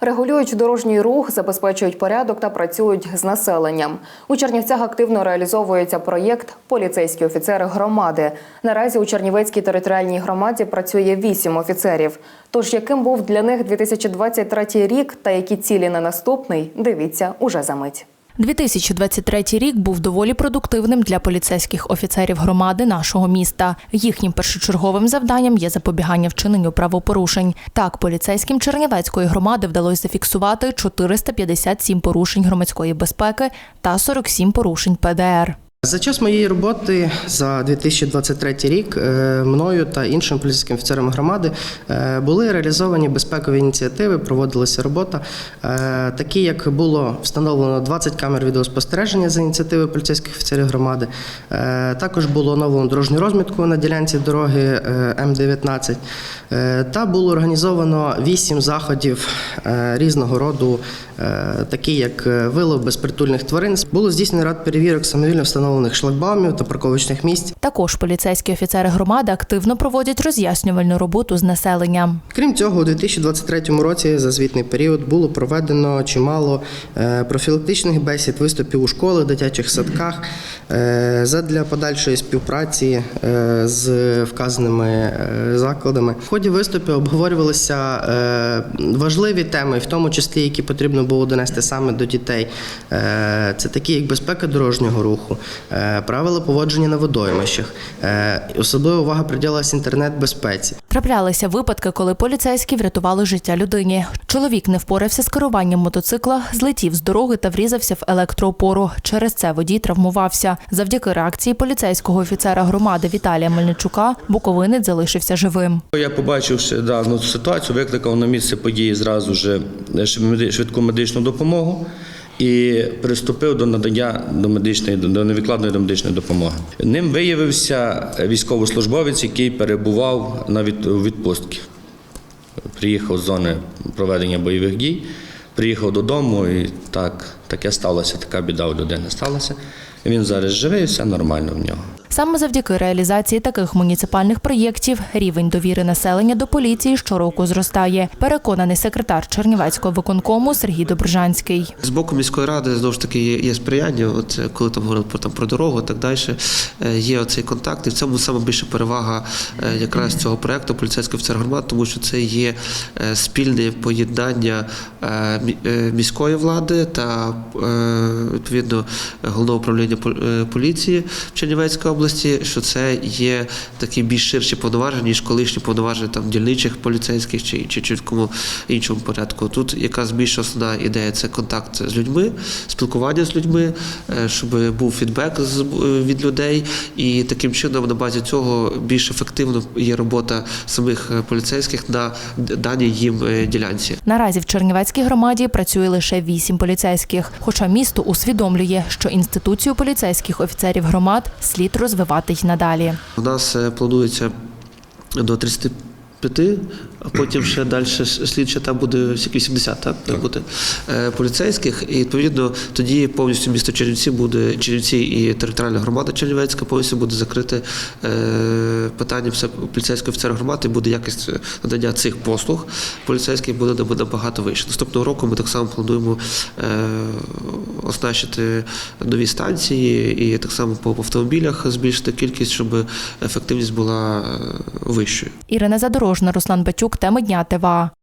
Регулюють дорожній рух, забезпечують порядок та працюють з населенням. У Чернівцях активно реалізовується проєкт Поліцейські офіцери громади. Наразі у Чернівецькій територіальній громаді працює вісім офіцерів. Тож яким був для них 2023 рік та які цілі на наступний, дивіться уже за мить. 2023 рік був доволі продуктивним для поліцейських офіцерів громади нашого міста. Їхнім першочерговим завданням є запобігання вчиненню правопорушень. Так, поліцейським Чернівецької громади вдалося зафіксувати 457 порушень громадської безпеки та 47 порушень ПДР. За час моєї роботи за 2023 рік е, мною та іншими поліцейськими офіцерами громади е, були реалізовані безпекові ініціативи, проводилася робота, е, такі як було встановлено 20 камер відеоспостереження за ініціативи поліцейських офіцерів громади. Також було оновлено дорожню розмітку на ділянці дороги е, М19. Е, Та було організовано 8 заходів різного роду, такі як вилов безпритульних тварин. Було здійснено ряд перевірок самовільно встановлених шлагбаумів та парковочних місць. Також поліцейські офіцери громади активно проводять роз'яснювальну роботу з населенням. Крім цього, у 2023 році за звітний період було проведено чимало е, профілактичних бесід, виступів у школах, дитячих садках е, задля подальшої співпраці е, з вказаними закладами. В ході виступів обговорювалися важливі теми, в тому числі які потрібно було донести саме до дітей. Це такі як безпека дорожнього руху, правила поводження на водоймищах. Е, Особлива увага приділилася інтернет-безпеці. Траплялися випадки, коли поліцейські врятували життя людині. Чоловік не впорався з керуванням мотоцикла, злетів з дороги та врізався в електроопору. Через це водій травмувався. Завдяки реакції поліцейського офіцера громади Віталія Мельничука Буковинець залишився живим. Я побачивши дану ситуацію, викликав на місце події зразу ж швидку медичну допомогу і приступив до надання до медичної до невідкладної домедичної допомоги. Ним виявився військовослужбовець, який перебував на відпустці. Приїхав з зони проведення бойових дій, приїхав додому, і так таке сталося. Така біда у людини сталася. Він зараз живий, все нормально в нього. Саме завдяки реалізації таких муніципальних проєктів рівень довіри населення до поліції щороку зростає. Переконаний секретар Чернівецького виконкому Сергій Добржанський. З боку міської ради знову ж таки є, є сприяння. От е, коли там говорили про там про дорогу, так далі. е, Є оцей контакт, і в цьому саме більша перевага е, якраз цього проекту поліцейський офіцер громад, тому що це є спільне поєднання мі- міської влади та відповідно головного управління е, поліції в Чернівецькій області, що це є такі більш ширші повноваження, ніж колишні повноваження там дільничих поліцейських чи, чи, чи кому іншому порядку. Тут якраз більш основна ідея це контакт з людьми, спілкування з людьми, е, щоб був фідбек е, від людей, і таким чином на базі цього більш ефективно є робота самих е, поліцейських на даній їм е, ділянці. Наразі в Чернівецькій громаді працює лише вісім поліцейських. Хоча місто усвідомлює, що інституцію поліцейських офіцерів громад слід розвивати й надалі. У нас е, планується до 35, а потім ще далі слідча там буде всякі 80, так, так. бути е, поліцейських. І відповідно тоді повністю місто Чернівці буде Чернівці і територіальна громада Чернівецька повністю буде закрите е, питанням все поліцейського офіцера громади. Буде якість надання цих послуг поліцейських буде набагато вище. Наступного року ми так само плануємо е, оснащити нові станції і так само по автомобілях збільшити кількість, щоб ефективність була е, вищою. Ірина Задорожна, Руслан Батюк, теми дня ТВА.